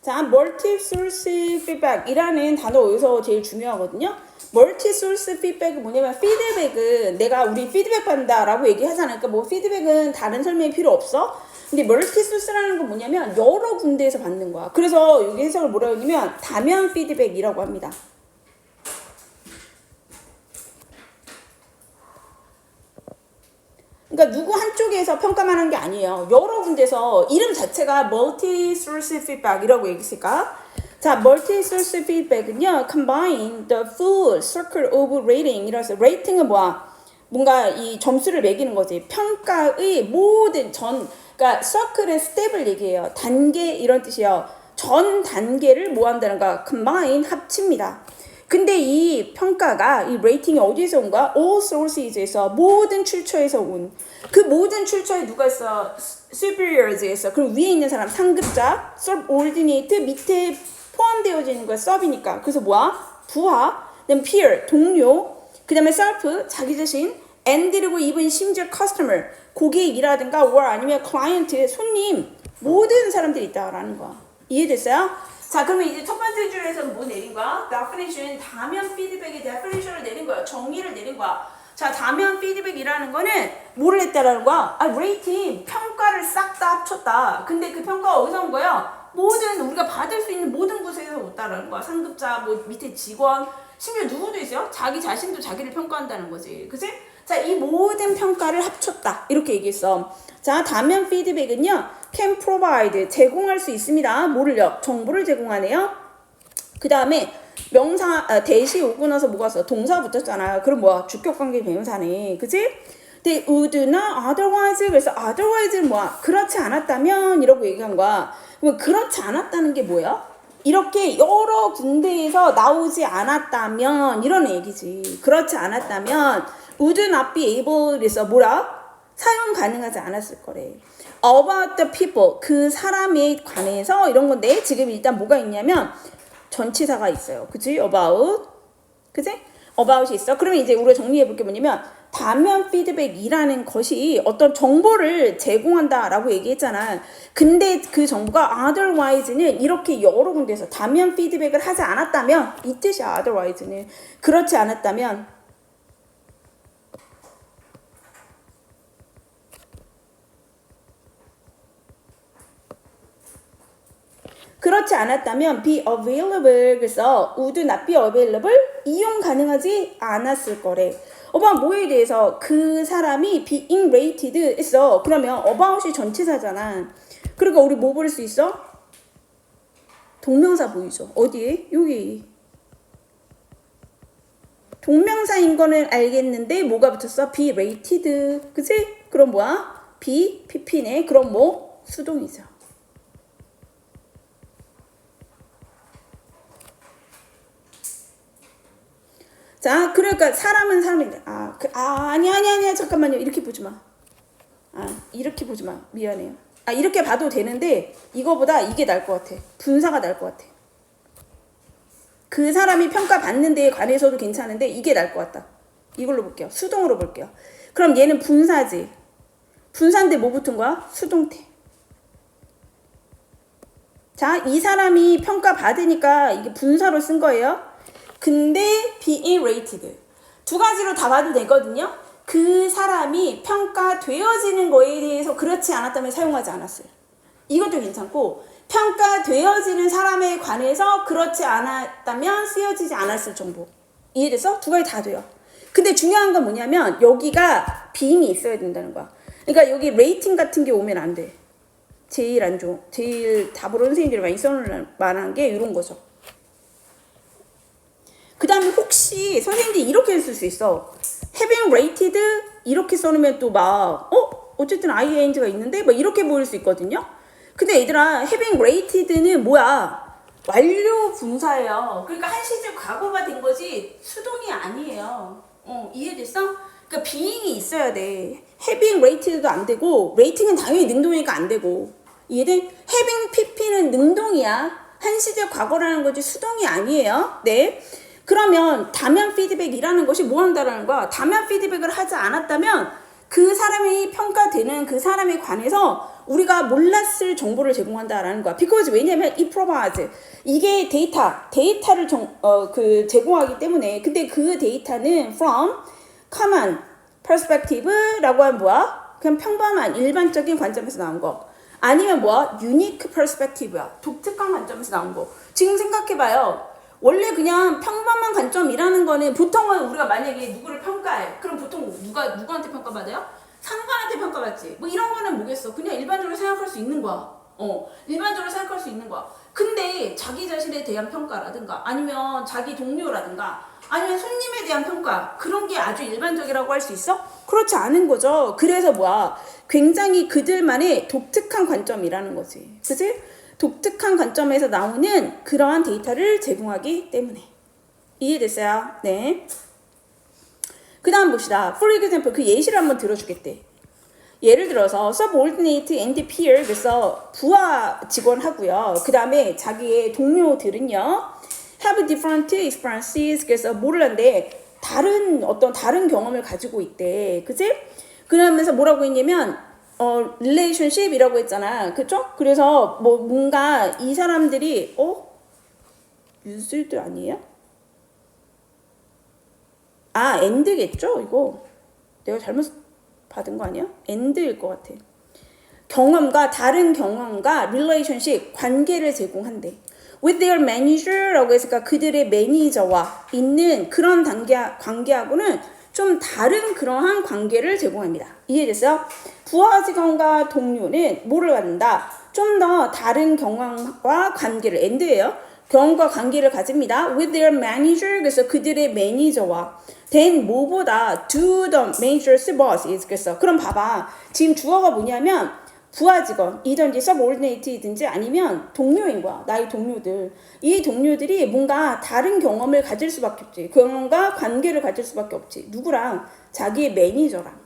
자, 멀티 소스 피드백이라는 단어 여기서 제일 중요하거든요. 멀티 소스 피드백은 뭐냐면 피드백은 내가 우리 피드백 받는다라고 얘기하잖아요. 그러니까 뭐 피드백은 다른 설명이 필요 없어. 근데 멀티 소스라는 건 뭐냐면 여러 군데에서 받는 거야. 그래서 여기 해석을 뭐라고 하냐면 다면 피드백이라고 합니다. 그러니까 누구 한쪽에서 평가만 한 게 아니에요. 여러 군데서 이름 자체가 multi source feedback이라고 얘기했을까? 자, multi source feedback은요, combine the full circle of rating. 이라서 rating은 뭐야? 뭔가 이 점수를 매기는 거지. 평가의 모든 전, 그러니까 circle의 스텝을 얘기해요. 단계 이런 뜻이에요. 전 단계를 뭐 한다는 거야? combine 합칩니다. 근데 이 평가가 이 레이팅이 어디서 온 거야? All sources에서 모든 출처에서 온. 그 모든 출처에 누가 있어? superiors에 있어. 그리고 위에 있는 사람 상급자, subordinate 밑에 포함되어져 있는 거야. sub이니까. 그래서 뭐야? 부하, 그다음 peer 동료, 그다음에 self 자기 자신, and 그리고 even 심지어 customer 고객이라든가 or 아니면 client 손님 모든 사람들이 있다라는 거야. 이해됐어요? 자, 그러면 이제 첫 번째 줄에서는 뭐 내린 거야? definition, 다면 피드백의 definition을 내린 거야. 정의를 내린 거야. 자, 다면 피드백이라는 거는 뭐를 했다라는 거야? 아, 레이팅, 평가를 싹 다 합쳤다. 근데 그 평가가 어디서 온 거야? 모든 우리가 받을 수 있는 모든 곳에서 왔다라는 거야. 상급자, 뭐 밑에 직원, 심지어 누구도 있어요? 자기 자신도 자기를 평가한다는 거지. 그치? 자, 이 모든 평가를 합쳤다. 이렇게 얘기했어. 자, 다면 피드백은요. can provide 제공할 수 있습니다. 뭐를요? 정보를 제공하네요. 그 다음에 명사 아, 대시 오고 나서 뭐가 있어? 동사 붙었잖아요. 그럼 뭐야? 주격관계 명사네. 그치? 근데 would나 otherwise 그래서 otherwise는 뭐야? 그렇지 않았다면 이라고 얘기한 거야. 그럼 그렇지 않았다는 게 뭐야? 이렇게 여러 군데에서 나오지 않았다면 이런 얘기지. 그렇지 않았다면 would not be able 그래서 뭐라? 사용 가능하지 않았을 거래. about the people 그 사람에 관해서 이런 건데 지금 일단 뭐가 있냐면 전치사가 있어요. 그치? about 그치? about이 있어. 그러면 이제 우리가 정리해 볼 게 뭐냐면 다면 피드백이라는 것이 어떤 정보를 제공한다라고 얘기했잖아. 근데 그 정보가 otherwise는 이렇게 여러 군데서 다면 피드백을 하지 않았다면 이 뜻이야. otherwise는 그렇지 않았다면 그렇지 않았다면 be available 그래서 would not be available 이용 가능하지 않았을 거래. 어바 뭐에 대해서 그 사람이 being rated 했어. 그러면 about이 전치사잖아. 그러니까 우리 뭐 부를 수 있어? 동명사 보이죠? 어디에? 여기. 동명사인 거는 알겠는데 뭐가 붙었어? be rated. 그치? 그럼 뭐야? be pp네. 그럼 뭐? 수동이죠. 자, 그러니까 사람은 사람인데, 아, 그, 아, 아니, 아니, 아니, 잠깐만요. 이렇게 보지 마. 아, 이렇게 보지 마. 미안해요. 아, 이렇게 봐도 되는데, 이거보다 이게 나을 것 같아. 분사가 나을 것 같아. 그 사람이 평가받는 데에 관해서도 괜찮은데, 이게 나을 것 같다. 이걸로 볼게요. 수동으로 볼게요. 그럼 얘는 분사지. 분사인데 뭐 붙은 거야? 수동태. 자, 이 사람이 평가받으니까 이게 분사로 쓴 거예요. 근데 being rated 두 가지로 다 봐도 되거든요. 그 사람이 평가되어지는 거에 대해서 그렇지 않았다면 사용하지 않았어요. 이것도 괜찮고 평가되어지는 사람에 관해서 그렇지 않았다면 쓰여지지 않았을 정보. 이해됐어? 두 가지 다 돼요. 근데 중요한 건 뭐냐면 여기가 being이 있어야 된다는 거야. 그러니까 여기 레이팅 같은 게 오면 안 돼. 제일 안 좋은, 제일 답으로 선생님들이 많이 써놓을 만한 게 이런 거죠. 그 다음에 혹시 선생님들이 이렇게 쓸 수 있어. having rated 이렇게 써놓으면 또 막, 어? 어쨌든 ing가 있는데? 막 이렇게 보일 수 있거든요? 근데 얘들아, having rated는 뭐야? 완료 분사예요. 그러니까 한 시제 과거가 된 거지 수동이 아니에요. 어, 이해됐어? 그러니까 being이 있어야 돼. having rated도 안 되고, rating은 당연히 능동이니까 안 되고. 이해돼? having pp는 능동이야. 한 시제 과거라는 거지 수동이 아니에요. 네. 그러면 다면 피드백이라는 것이 뭐 한다라는 거야? 다면 피드백을 하지 않았다면 그 사람이 평가되는 그 사람에 관해서 우리가 몰랐을 정보를 제공한다라는 거야. because 왜냐면 it provides 이게 데이터 데이터를 정, 어, 그 제공하기 때문에 근데 그 데이터는 from common perspective라고 하면 뭐야? 그냥 평범한 일반적인 관점에서 나온 거. 아니면 뭐야? unique perspective야. 독특한 관점에서 나온 거. 지금 생각해봐요. 원래 그냥 평범한 관점이라는 거는 보통은 우리가 만약에 누구를 평가해. 그럼 보통 누가 누구한테 평가받아요? 상관한테 평가받지. 뭐 이런 거는 뭐겠어. 그냥 일반적으로 생각할 수 있는 거야. 어, 일반적으로 생각할 수 있는 거야. 근데 자기 자신에 대한 평가라든가 아니면 자기 동료라든가 아니면 손님에 대한 평가 그런 게 아주 일반적이라고 할 수 있어? 그렇지 않은 거죠. 그래서 뭐야? 굉장히 그들만의 독특한 관점이라는 거지. 그지? 독특한 관점에서 나오는 그러한 데이터를 제공하기 때문에. 이해됐어요? 네. 그 다음 봅시다. For example, 그 예시를 한번 들어주겠대. 예를 들어서 subordinate and peer 그래서 부하 직원하고요. 그 다음에 자기의 동료들은요. have different experiences 그래서 한데 다른 어떤 다른 경험을 가지고 있대. 그지? 그러면서 뭐라고 했냐면 어 relationship이라고 했잖아. 그쵸? 그래서 뭐 뭔가 이 사람들이 어? 유술들 아니에요? 아, 엔드겠죠? 이거. 내가 잘못 받은 거 아니야? 엔드일 것 같아. 경험과 다른 경험과 relationship, 관계를 제공한대. with their manager라고 했으니까 그들의 매니저와 있는 그런 단계, 관계하고는 좀 다른 그러한 관계를 제공합니다. 이해됐어요? 부하 직원과 동료는 뭐를 갖는다? 좀 더 다른 경험과 관계를, 엔드예요. 경험과 관계를 가집니다. with their manager 그래서 그들의 매니저와 then 뭐보다 do the manager's boss 그래서 그럼 봐봐 지금 주어가 뭐냐면 부하 직원 이든지 subordinate이든지 아니면 동료인 거야 나의 동료들 이 동료들이 뭔가 다른 경험을 가질 수밖에 없지 경험과 관계를 가질 수밖에 없지 누구랑 자기의 매니저랑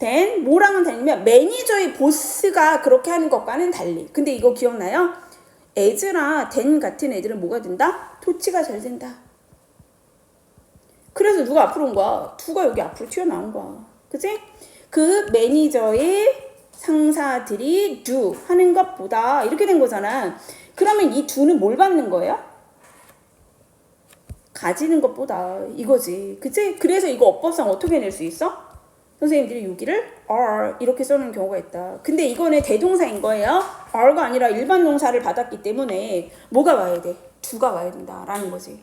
then 뭐랑은 다르냐면 매니저의 보스가 그렇게 하는 것과는 달리 근데 이거 기억나요? 에즈라 댄 같은 애들은 뭐가 된다? 토치가 잘 된다. 그래서 누가 앞으로 온 거야? 두가 여기 앞으로 튀어나온 거야. 그지? 그 매니저의 상사들이 do 하는 것보다 이렇게 된 거잖아. 그러면 이 두는 뭘 받는 거예요? 가지는 것보다 이거지. 그치? 그래서 이거 어법상 어떻게 낼 수 있어? 선생님들이 여기를 are 이렇게 써놓은 경우가 있다. 근데 이거는 대동사인 거예요. are가 아니라 일반 동사를 받았기 때문에 뭐가 와야 돼? 두가 와야 된다라는 거지.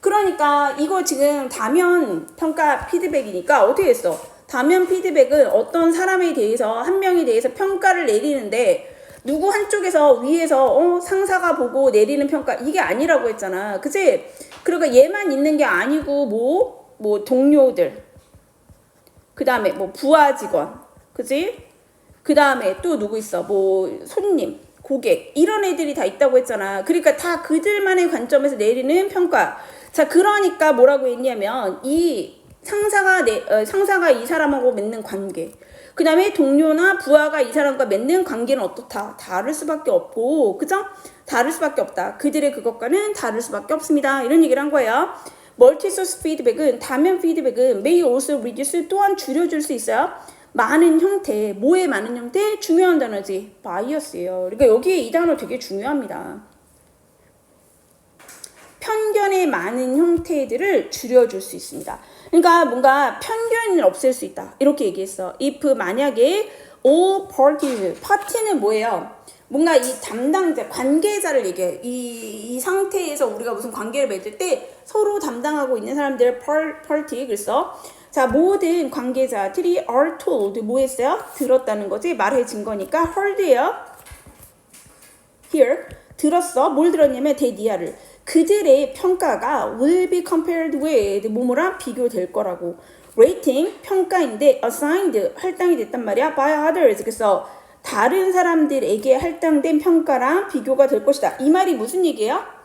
그러니까 이거 지금 다면 평가 피드백이니까 어떻게 했어? 다면 피드백은 어떤 사람에 대해서 한 명에 대해서 평가를 내리는데 누구 한쪽에서 위에서 어, 상사가 보고 내리는 평가 이게 아니라고 했잖아. 그치? 그러니까 얘만 있는 게 아니고 뭐뭐 동료들 그 다음에 뭐 부하 직원, 그지? 그 다음에 또 누구 있어? 뭐 손님, 고객 이런 애들이 다 있다고 했잖아. 그러니까 다 그들만의 관점에서 내리는 평가. 자, 그러니까 뭐라고 했냐면 이 상사가 내 어, 상사가 이 사람하고 맺는 관계. 그 다음에 동료나 부하가 이 사람과 맺는 관계는 어떻다? 다를 수밖에 없고, 그죠? 다를 수밖에 없다. 그들의 그것과는 다를 수밖에 없습니다. 이런 얘기를 한 거예요. 멀티소스 피드백은 다면 피드백은 may also reduce 또한 줄여줄 수 있어요. 많은 형태, 뭐의 많은 형태? 중요한 단어지. 바이어스예요. 그러니까 여기에 이 단어 되게 중요합니다. 편견의 많은 형태들을 줄여줄 수 있습니다. 그러니까 뭔가 편견을 없앨 수 있다. 이렇게 얘기했어. if 만약에 all parties, 파티는 뭐예요? 뭔가 이 담당자, 관계자를 얘기해. 이, 이 상태에서 우리가 무슨 관계를 맺을 때 서로 담당하고 있는 사람들 party. 그래서 자, 모든 관계자들이 are told 뭐 했어요? 들었다는 거지. 말해진 거니까 heard예요. here 들었어. 뭘 들었냐면 대디아를 그들의 평가가 will be compared with 뭐뭐랑 비교될 거라고. rating 평가인데 assigned 할당이 됐단 말이야. by others. 그래서 다른 사람들에게 할당된 평가랑 비교가 될 것이다. 이 말이 무슨 얘기예요?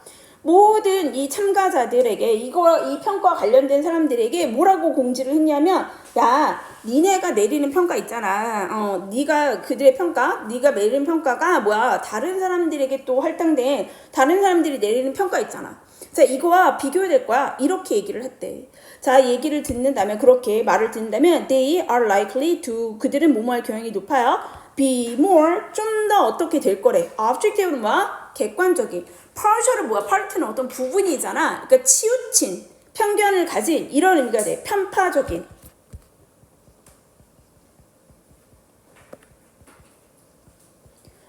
모든 이 참가자들에게 이거 이 평가 관련된 사람들에게 뭐라고 공지를 했냐면 야 니네가 내리는 평가 있잖아. 어 네가 그들의 평가 네가 내리는 평가가 뭐야? 다른 사람들에게 또 할당된 다른 사람들이 내리는 평가 있잖아. 자 이거와 비교될 거야. 이렇게 얘기를 했대. 자 얘기를 듣는다면 그렇게 말을 듣는다면 they are likely to 그들은 뭐뭐할 경향이 높아요. be more 좀 더 어떻게 될 거래. objective는 뭐야? 객관적인. Partial은 뭐야? part는 어떤 부분이잖아. 그러니까 치우친 편견을 가진 이런 의미가 돼. 편파적인.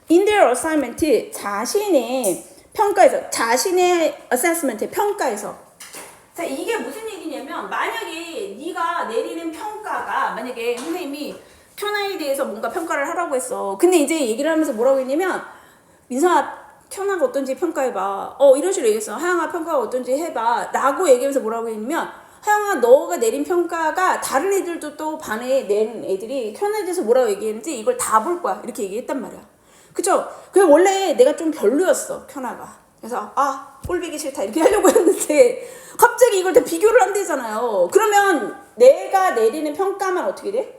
their assignment 자신의 평가에서 자신의 assessment 평가에서 자 이게 무슨 얘기냐면 만약에 네가 내리는 평가가 만약에 선생님이 켜나에 대해서 뭔가 평가를 하라고 했어 근데 이제 얘기를 하면서 뭐라고 했냐면 민서아 켜나가 어떤지 평가해봐. 어 이런 식으로 얘기했어. 하영아 평가가 어떤지 해봐. 라고 얘기하면서 뭐라고 했냐면 하영아 너가 내린 평가가 다른 애들도 또 반에 낸 애들이 대해서 뭐라고 얘기했는지 이걸 다 볼 거야. 이렇게 얘기했단 말이야. 그쵸? 그 원래 내가 좀 별로였어 켜나가. 그래서 아 꼴보기 싫다. 이렇게 하려고 했는데 갑자기 이걸 다 비교를 한대잖아요. 그러면 내가 내리는 평가만 어떻게 돼?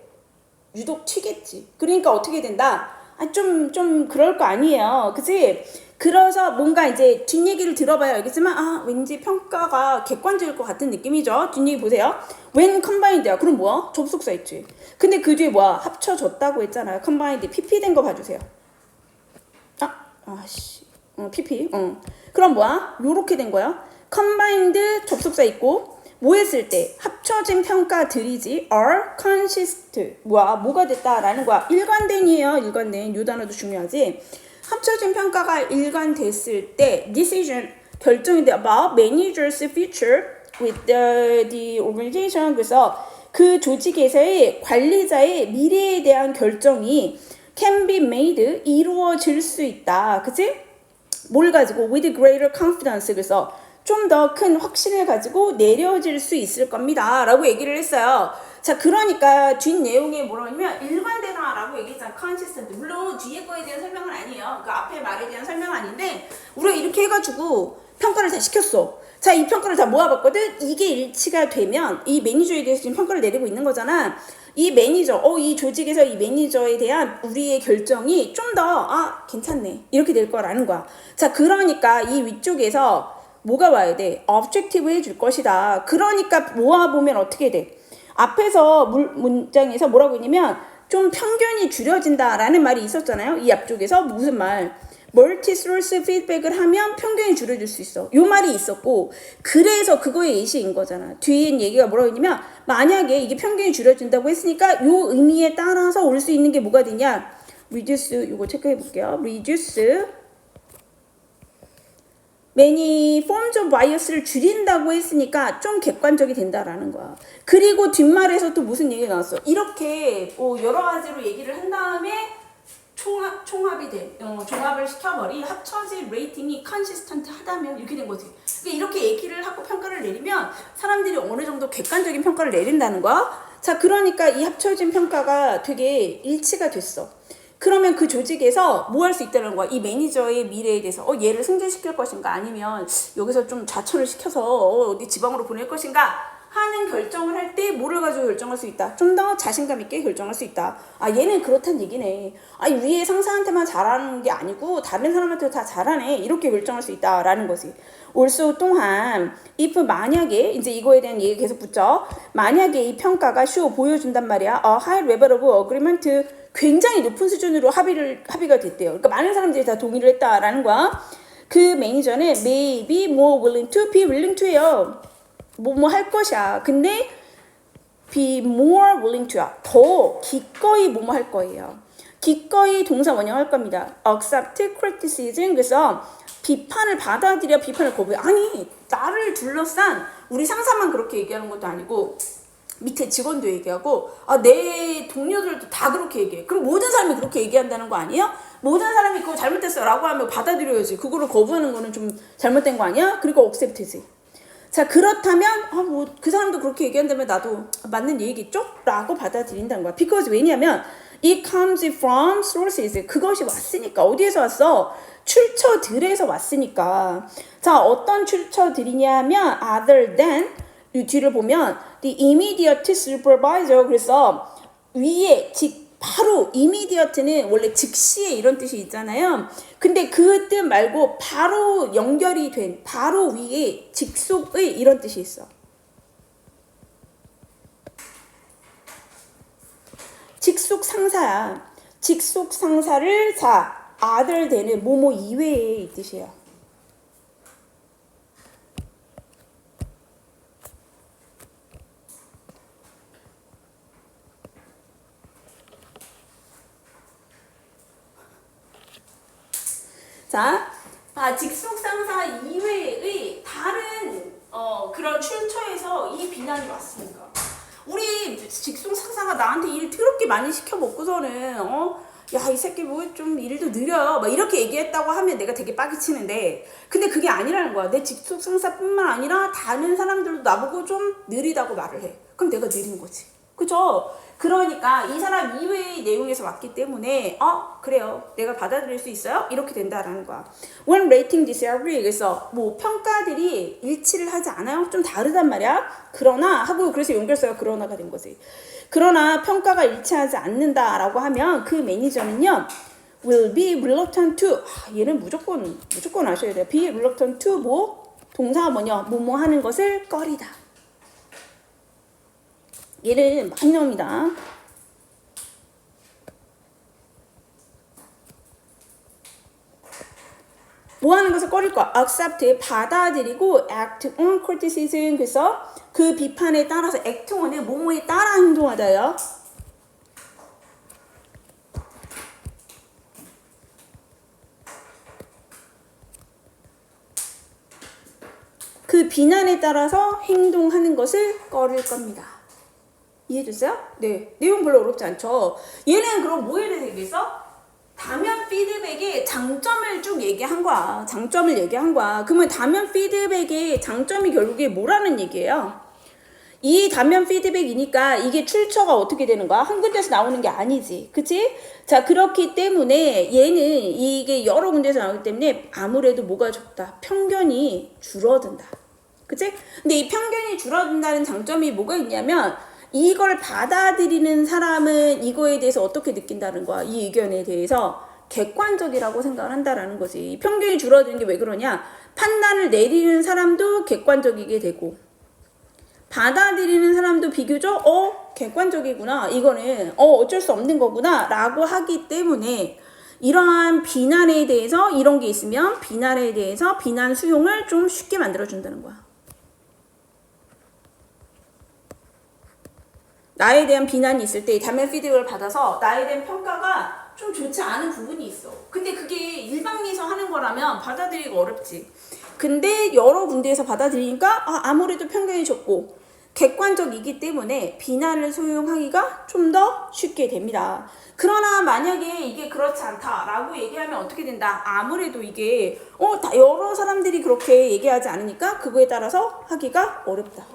유독 튀겠지. 그러니까 어떻게 된다? 아, 좀, 좀 그럴 거 아니에요. 그치? 그래서 뭔가 이제 뒷얘기를 들어봐야 알겠지만 아 왠지 평가가 객관적일 것 같은 느낌이죠. 뒷얘기 보세요. When combined야 그럼 뭐야? 접속사 있지. 근데 그 뒤에 뭐야? 합쳐졌다고 했잖아요. Combined pp 된 거 봐주세요. 아, 아씨, 어, PP, 어. 그럼 뭐야? 요렇게 된 거야. combined 접속사 있고 뭐 했을 때 합쳐진 평가들이지? Are consist. 뭐야? 뭐가 됐다라는 거야. 일관된이에요 일관된. 요 단어도 중요하지 합쳐진 평가가 일관됐을 때 decision 결정이 돼 about manager's future with the, the organization 그래서 그 조직에서의 관리자의 미래에 대한 결정이 can be made 이루어질 수 있다 그치? 뭘 가지고 with greater confidence 그래서 좀 더 큰 확신을 가지고 내려질 수 있을 겁니다 라고 얘기를 했어요 자 그러니까 뒷 내용에 뭐라고 하냐면 일관되다 라고 얘기했잖아 consistent 물론 뒤에 거에 대한 설명은 아니에요 그 앞에 말에 대한 설명은 아닌데 우리가 이렇게 해가지고 평가를 다 시켰어 자 이 평가를 다 모아봤거든 이게 일치가 되면 이 매니저에 대해서 지금 평가를 내리고 있는 거잖아 이 매니저, 어, 이 조직에서 이 매니저에 대한 우리의 결정이 좀 더, 아, 괜찮네. 이렇게 될 거라는 거야. 자, 그러니까 이 위쪽에서 뭐가 와야 돼? objective 해줄 것이다. 그러니까 모아보면 어떻게 돼? 앞에서 물, 문장에서 뭐라고 했냐면 좀 편견이 줄여진다라는 말이 있었잖아요. 이 앞쪽에서 무슨 말? 멀티 소스 피드백을 하면 편견이 줄여질 수 있어. 요 말이 있었고 그래서 그거의 예시인 거잖아. 뒤에 얘기가 뭐라고 했냐면 만약에 이게 편견이 줄여진다고 했으니까 요 의미에 따라서 올 수 있는 게 뭐가 되냐? reduce 요거 체크해 볼게요. reduce many forms of bias를 줄인다고 했으니까 좀 객관적이 된다라는 거야. 그리고 뒷말에서 또 무슨 얘기가 나왔어? 이렇게 뭐 여러 가지로 얘기를 한 다음에 총합, 총합이 돼. 어, 종합을 시켜버리 합쳐진 레이팅이 컨시스턴트 하다면 이렇게 된 거지. 그러니까 이렇게 얘기를 하고 평가를 내리면 사람들이 어느 정도 객관적인 평가를 내린다는 거야. 자, 그러니까 이 합쳐진 평가가 되게 일치가 됐어. 그러면 그 조직에서 뭐 할 수 있다는 거야? 이 매니저의 미래에 대해서 어 얘를 승진시킬 것인가 아니면 여기서 좀 좌천을 시켜서 어, 어디 지방으로 보낼 것인가 하는 결정을 할 때 뭐를 가지고 결정할 수 있다. 좀 더 자신감 있게 결정할 수 있다. 아 얘는 그렇단 얘기네. 아니 위에 상사한테만 잘하는 게 아니고 다른 사람한테도 다 잘하네. 이렇게 결정할 수 있다라는 거지. also 또한 if 만약에 이제 이거에 대한 얘기 계속 붙죠. 만약에 이 평가가 쇼 보여준단 말이야. a high level of agreement 굉장히 높은 수준으로 합의를 합의가 됐대요. 그러니까 많은 사람들이 다 동의를 했다라는 거야. 그 매니저는 may be more willing to be willing to예요. 뭐 뭐 할 것이야. 근데 be more willing to야. 더 기꺼이 뭐 뭐 할 거예요. 기꺼이 동사 원형할 겁니다. accept criticism 그래서 비판을 받아들여 비판을 거부해. 아니 나를 둘러싼 우리 상사만 그렇게 얘기하는 것도 아니고 밑에 직원도 얘기하고 아, 내 동료들도 다 그렇게 얘기해. 그럼 모든 사람이 그렇게 얘기한다는 거 아니에요? 모든 사람이 그거 잘못됐어 라고 하면 받아들여야지. 그거를 거부하는 거는 좀 잘못된 거 아니야? 그리고 accept지. 자 그렇다면 아 뭐 그 사람도 그렇게 얘기한다면 나도 맞는 얘기겠죠? 라고 받아들인다는 거야. because 왜냐면 it comes from sources 그것이 왔으니까 어디에서 왔어? 출처들에서 왔으니까 자 어떤 출처들이냐면 other than 이 뒤를 보면 the immediate supervisor 그래서 위에 직 바로 immediate는 원래 즉시에 이런 뜻이 있잖아요. 근데 그 뜻 말고 바로 연결이 된 바로 위에 직속의 이런 뜻이 있어. 직속 상사야. 직속 상사를 자 other 되는 뭐뭐 이외에 이 뜻이에요. 자, 아, 직속 상사 이외의 다른 어, 그런 출처에서 이 비난이 왔습니다. 우리 직속 상사가 나한테 일 더럽게 많이 먹고서는 어, 야, 이 새끼 뭐 좀 일도 느려. 막 이렇게 얘기했다고 하면 내가 되게 빠기치는데 근데 그게 아니라는 거야. 내 직속 상사뿐만 아니라 다른 사람들도 나보고 좀 느리다고 말을 해. 그럼 내가 느린 거지. 그죠? 그러니까 이 사람 이외의 내용에서 왔기 때문에 어 그래요 내가 받아들일 수 있어요 이렇게 된다라는 거야. When rating disagree 그래서 뭐 평가들이 일치를 하지 않아요 좀 다르단 말이야. 그러나 하고 그래서 연결서가 그러나가 된 거지. 그러나 평가가 일치하지 않는다라고 하면 그 매니저는요 will be reluctant to 아, 얘는 무조건 무조건 아셔야 돼요. be reluctant to 뭐 동사가 뭐냐 뭐뭐 하는 것을 꺼리다. 얘는 나옵니다. 뭐 하는 것을 꺼릴 거야? accept 받아들이고 act on criticism 그래서 그 비판에 따라서 act on은 뭐뭐에 따라 행동하다요. 그 비난에 따라서 행동하는 것을 꺼릴 겁니다. 이해됐어요? 네. 내용 별로 어렵지 않죠? 얘는 그럼 뭐에 대해서 얘기했어? 다면 피드백의 장점을 쭉 얘기한 거야. 장점을 얘기한 거야. 그러면 다면 피드백의 장점이 결국에 뭐라는 얘기예요? 이 단면 피드백이니까 이게 출처가 어떻게 되는 거야? 한 군데서 나오는 게 아니지. 그치? 자, 그렇기 때문에 얘는 이게 여러 군데서 나오기 때문에 아무래도 뭐가 적다? 편견이 줄어든다. 그치? 근데 이 편견이 줄어든다는 장점이 뭐가 있냐면 이걸 받아들이는 사람은 이거에 대해서 어떻게 느낀다는 거야. 이 의견에 대해서 객관적이라고 생각을 한다라는 거지. 편견이 줄어드는 게 왜 그러냐? 판단을 내리는 사람도 객관적이게 되고 받아들이는 사람도 비교적 어 객관적이구나 이거는 어 어쩔 수 없는 거구나 라고 하기 때문에 이러한 비난에 대해서 이런 게 있으면 비난에 대해서 비난 수용을 좀 쉽게 만들어 준다는 거야. 나에 대한 비난이 있을 때 단면 피드백을 받아서 나에 대한 평가가 좀 좋지 않은 부분이 있어. 근데 그게 일방에서 하는 거라면 받아들이기 어렵지. 근데 여러 군데에서 받아들이니까 아, 아무래도 편견이 적고 객관적이기 때문에 비난을 소용하기가 좀 더 쉽게 됩니다. 그러나 만약에 이게 그렇지 않다라고 얘기하면 어떻게 된다? 아무래도 이게 어, 다 여러 사람들이 그렇게 얘기하지 않으니까 그거에 따라서 하기가 어렵다.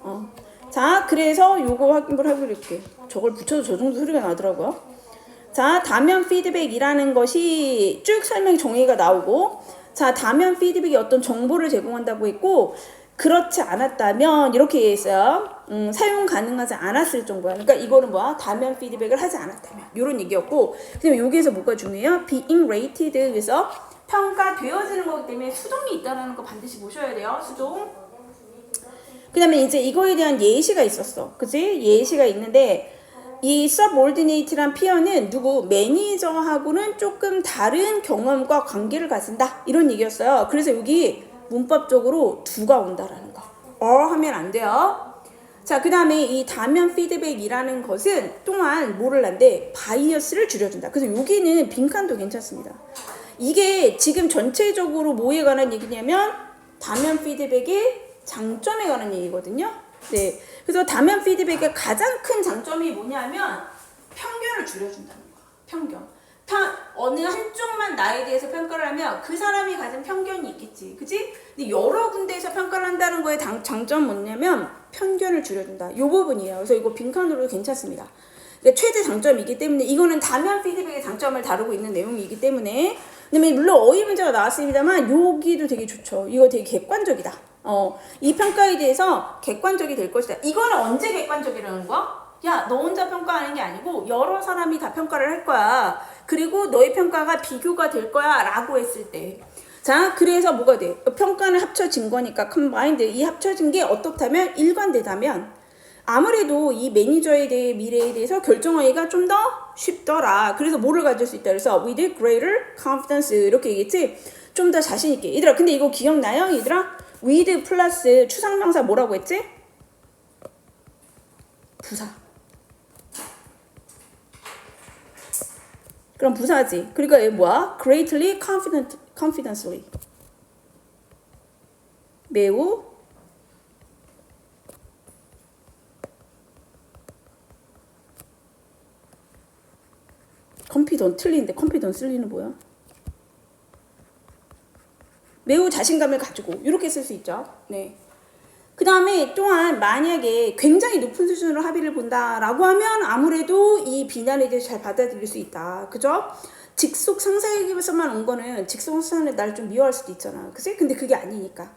어. 자, 그래서 요거 확인을 해볼게. 저걸 붙여도 저 정도 소리가 나더라고요. 자, 다면 피드백이라는 것이 쭉 설명 정의가 나오고, 자, 다면 피드백이 어떤 정보를 제공한다고 했고, 그렇지 않았다면 이렇게 했어요. 음, 사용 가능하지 않았을 정도야. 그러니까 이거는 뭐야? 다면 피드백을 하지 않았다면 이런 얘기였고, 그다음에 여기에서 뭐가 중요해요? being rated 그래서 평가되어지는 거기 때문에 수동이 있다라는 거 반드시 보셔야 돼요. 수동. 그 다음에 이제 이거에 대한 예시가 있었어. 그지? 예시가 있는데, 이 subordinate란 피어는 누구 매니저하고는 조금 다른 경험과 관계를 가진다 이런 얘기였어요. 그래서 여기 문법적으로 두가 온다라는 거. or 하면 안 돼요. 자, 그 다음에 이 다면 피드백이라는 것은 또한 뭐를 한데 바이어스를 줄여준다. 그래서 여기는 빈칸도 괜찮습니다. 이게 지금 전체적으로 뭐에 관한 얘기냐면 다면 피드백의 장점에 관한 얘기거든요. 네. 그래서 다면 피드백의 가장 큰 장점이 뭐냐면 편견을 줄여준다는 거야. 편견. 편, 어느 한쪽만 나에 대해서 평가를 하면 그 사람이 가진 편견이 있겠지. 그지? 근데 여러 군데에서 평가를 한다는 거에 장, 장점 뭐냐면 편견을 줄여준다. 요 부분이에요. 그래서 이거 빈칸으로 괜찮습니다. 그러니까 최대 장점이기 때문에 이거는 다면 피드백의 장점을 다루고 있는 내용이기 때문에 그다음에 물론 어휘 문제가 나왔습니다만 여기도 되게 좋죠. 이거 되게 객관적이다. 어, 이 평가에 대해서 객관적이 될 것이다. 이거는 언제 객관적이라는 거야? 야, 너 혼자 평가하는 게 아니고 여러 사람이 다 평가를 할 거야. 그리고 너의 평가가 비교가 될 거야. 라고 했을 때. 자, 그래서 뭐가 돼? 평가는 합쳐진 거니까 combined. 이 합쳐진 게 어떻다면 일관되다면 아무래도 이 매니저에 대해 미래에 대해서 결정하기가 좀 더 쉽더라. 그래서 뭐를 가질 수 있다. 그래서 with greater confidence 이렇게 얘기했지. 좀 더 자신 있게. 얘들아, 근데 이거 기억나요? 얘들아? With 플러스 추상명사 뭐라고 했지? 부사. 그럼 부사지. 그러니까 얘 뭐야? greatly confident, confidently. 매우 컴피던 틀리는데 컴피던 쓸리는 뭐야? 매우 자신감을 가지고 이렇게 쓸 수 있죠. 네. 그 다음에 또한 만약에 굉장히 높은 수준으로 합의를 본다라고 하면 아무래도 이 비난에 대해서 잘 받아들일 수 있다. 그죠? 직속 상사에게서만 온 거는 직속 상사는 나를 좀 미워할 수도 있잖아. 그치? 근데 그게 아니니까.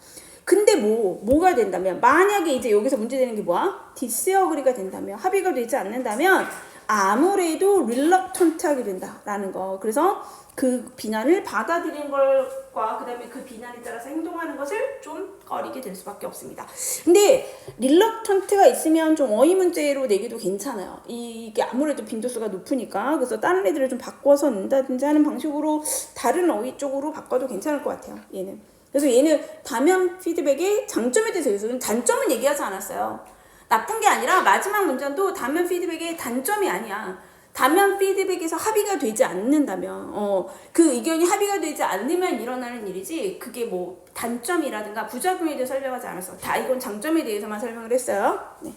근데 뭐, 뭐가 된다면, 만약에 이제 여기서 문제되는 게 뭐야? 디스어그리가 된다면, 합의가 되지 않는다면, 아무래도 reluctant하게 된다라는 거. 그래서 그 비난을 받아들이는 것과 그다음에 그 비난에 따라서 행동하는 것을 좀 꺼리게 될 수밖에 없습니다. 근데 reluctant가 있으면 좀 어휘 문제로 내기도 괜찮아요. 이게 아무래도 빈도수가 높으니까 그래서 다른 애들을 좀 바꿔서 낸다든지 하는 방식으로 다른 어휘 쪽으로 바꿔도 괜찮을 것 같아요. 얘는. 그래서 얘는 다면 피드백의 장점에 대해서 여기서는 단점은 얘기하지 않았어요. 나쁜 게 아니라 마지막 문장도 단면 피드백의 단점이 아니야. 단면 피드백에서 합의가 되지 않는다면, 어, 그 의견이 합의가 되지 않으면 일어나는 일이지, 그게 뭐 단점이라든가 부작용에 대해 설명하지 않았어. 다 이건 장점에 대해서만 설명을 했어요. 네.